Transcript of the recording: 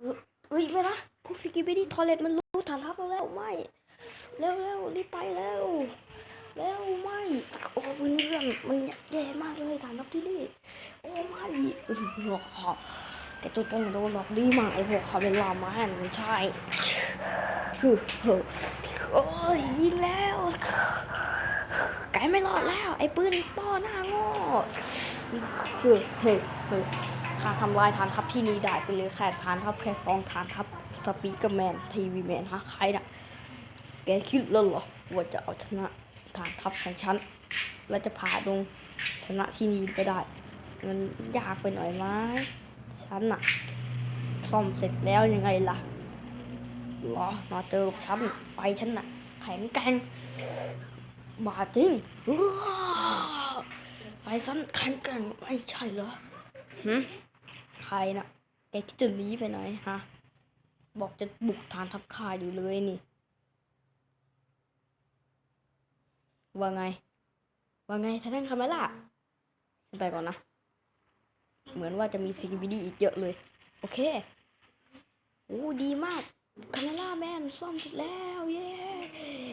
เออเฮ้ยไม่นะพวกสกิบิดี้ทอเลตมันรู้ฐานทัพเราแล้วไม่เร็วเร็วรีบไปแล้วเร็วไม่โอ้เพื่อนมันแย่มากเลยฐานทัพที่นี่โอ้ไม่อือหอแกตัวต้องโดนหลอกดีมากไอ้พวกคาเมล่ามาแอนมันใช่ฮึฮึโอ้ยยิงแล้วไกลไม่รอดแล้ว ไอ้ปืนป้อหน้าโง่ ฮึฮึฮึถ้าทำลายฐานทัพที่นี้ได้ไปเลยแค่ฐานทัพแค่สองฐานทัพสปีกเกอร์แมนทีวีแมนฮะใครน่ะแกคิดแล้วเหรอว่าจะเอาชนะฐานทัพของฉันแล้วจะพาดงชนะที่นี่ไปได้ มันยากไปหน่อยไหมฉันน่ะซ่อมเสร็จแล้วยังไงล่ะเหรอมาเจอกับฉันไฟฉันน่ะแข็งแกร่งบาจริงว้าว ไฟฉันแข็งแกร่งไม่ใช่เหรอหืมใครน่ะ แกคิดจะหนีไปไหนฮะ บอกจะบุกฐานทัพค่ายอยู่เลยนี่ ว่าไง ว่าไงท่านคาเมล่าฉันไปก่อนนะ เหมือนว่าจะมีซีบีดีอีกเยอะเลย โอเค โอ้ดีมากคาเมล่าแมนซ่อมเสร็จแล้ว เย้เย้